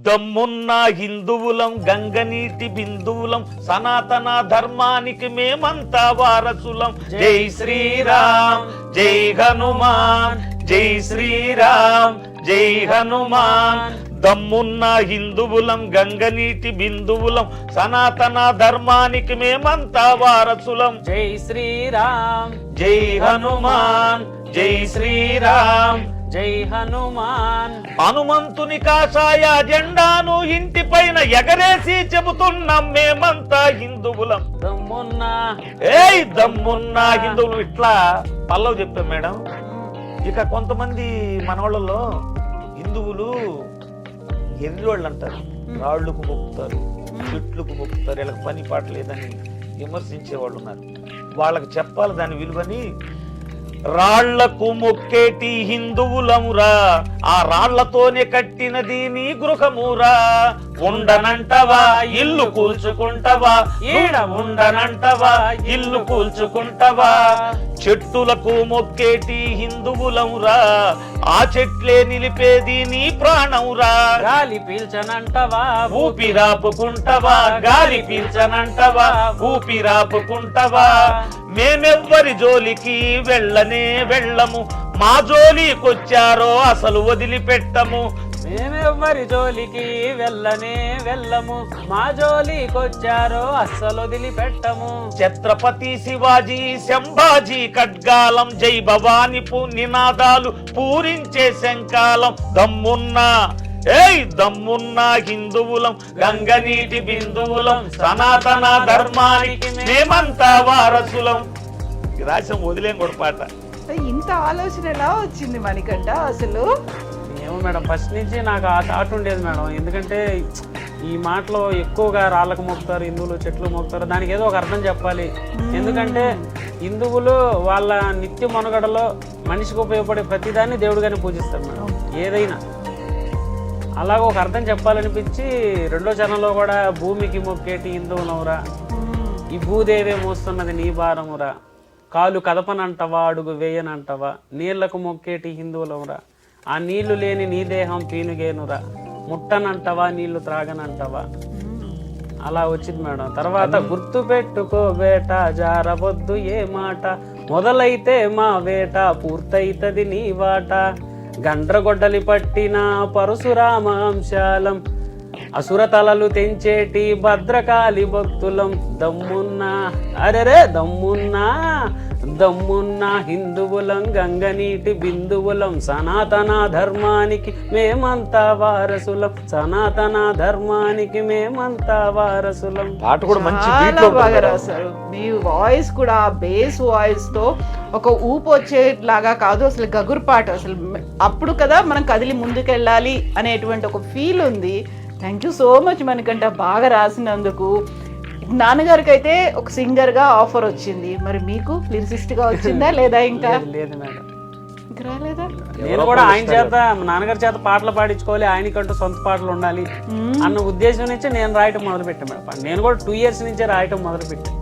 దమ్మున్న హిందువులం గంగనీటి బిందువులం సనాతన ధర్మానికి మేమంతా వారసులం. జై శ్రీరామ్ జై హనుమాన్ జై శ్రీరామ్ జై హనుమాన్. దమ్మున్న హిందువులం గంగనీటి బిందువులం సనాతన ధర్మానికి మేమంతా వారసులం. జై శ్రీరామ్. జై హనుమాన్ జై శ్రీరామ్. జై హనుమాన్. హనుమంతుని కాషాయ జెండాను ఇంటి పైన ఎగరేసి చెబుతున్నాం మేమంతా హిందువులం. దమ్మున్న. ఏయ్ దమ్మున్న హిందువులు ఇట్లా పల్లవి చెప్పాం మేడం. ఇక కొంతమంది మనవాళ్ళలో హిందువులు ఎర్రివాళ్ళు అంటారు. రాళ్ళకు మొక్కుతారు చెట్లకు మొక్కుతారు వీళ్ళకి పని పాట లేదని విమర్శించే వాళ్ళు ఉన్నారు. వాళ్ళకి చెప్పాలి దాని విలువని రాళ్ళకు మొక్కేటి హిందువులమురా ఆ రాళ్ళతోనే కట్టినది నీ గృహమురా. ఉండనంటవా? ఇల్లు కూల్చుకుంటవా? ఈడ ఉండనంటవా? ఇల్లు కూల్చుకుంటవా? చెట్టులకు మొక్కేటి హిందువులమురా ఆ చెట్లే నిలిపేది నీ ప్రాణమురా గాలి పీల్చనంటవా? ఊపిరాపుకుంటవా గాలి పీల్చనంటవా? ఊపిరాపుకుంటవా మేమెవ్వరి జోలికి వెళ్ళనే వెళ్ళము. మా జోలికొచ్చారో అసలు వదిలిపెట్టము. మేమెవ్వరి జోలికి వెళ్ళనే వెళ్ళము. మా జోలికొచ్చారో అస్సలు వదిలిపెట్టము. ఛత్రపతి శివాజీ శంభాజీ ఖడ్గాలం జై భవాని నినాదాలు పూరించే శంకాలం. దమ్మున్నా ఏయ్ దమ్మున్నా హిందువులం గంగనీటి బిందువులం సనాతన ధర్మానికి మేమంతా వారసులం. రాశం రాసం వదిలేం కూడా పాట ఇంత ఆలోచన ఎలా వచ్చింది మణికంట అసలు? ఏమో మేడం. ఫస్ట్ నుంచి నాకు ఆ థాట్ ఉండేది మేడం. ఎందుకంటే ఈ మాటలో ఎక్కువగా రాళ్ళకు మొక్కుతారు హిందువులు చెట్లు మొక్కుతారు దానికి ఏదో ఒక అర్థం చెప్పాలి. ఎందుకంటే హిందువులు వాళ్ళ నిత్య మనుగడలో మనిషికి ఉపయోగపడే ప్రతిదాన్ని దేవుడిగానే పూజిస్తారు మేడం. ఏదైనా. అలాగ ఒక అర్థం చెప్పాలనిపించి రెండో చరణంలో కూడా భూమికి మొక్కేటి హిందువులవురా ఈ భూదేవే మోస్తున్నది నీ భారమురా. కాలు కదపనంటవా అడుగు వేయనంటవా నీళ్ళకు మొక్కేటి హిందువులవురా. ఆ నీళ్ళు లేని నీ దేహం పీనుగేనురా. ముట్టనంటవా నీళ్ళు త్రాగనంటవా? అలా వచ్చింది మేడం. తర్వాత గుర్తు పెట్టుకో వేట జారవద్దు ఏ మాట. మొదలైతే మా వేట పూర్తయితది నీ వాట. గండ్రగొడ్డలి పట్టిన పరశురామ అంశాలం. అసురతలలు తెంచేటి భద్రకాళి భక్తులం. దమ్మున్నా అరెరే దమ్మున్నా దమ్మున్నా హిందువులం గంగనీటి బిందువులం. సనాతన ధర్మానికి మేమంతా వారసులం. సనాతన ధర్మానికి మేమంతా వారసులం. పాట కూడా మంచి చాలా బాగా. రాశారు. మీ వాయిస్ కూడా బేస్ వాయిస్తో ఒక ఊపు వచ్చేలాగా కాదు. అసలు గగురు పాట అసలు. అప్పుడు కదా మనం కదిలి ముందుకెళ్ళాలి అనేటువంటి ఒక ఫీల్ ఉంది. థ్యాంక్ యూ సో మచ్ మనకంట బాగా రాసినందుకు. నాన్నగారికి అయితే ఒక సింగర్గా ఆఫర్ వచ్చింది. మరి మీకు లిరిసిస్ట్గా వచ్చిందా లేదా ఇంకా? లేదు, మేడం. రాలేదా? నేను కూడా ఆయన చేత మా నాన్నగారి చేత పాటలు పాడించుకోవాలి. ఆయనకంటూ సొంత పాటలు ఉండాలి అన్న ఉద్దేశం నుంచి నేను రాయటం మొదలు పెట్టాను మేడం. నేను కూడా టూ ఇయర్స్ నుంచే రాయటం మొదలు పెట్టాను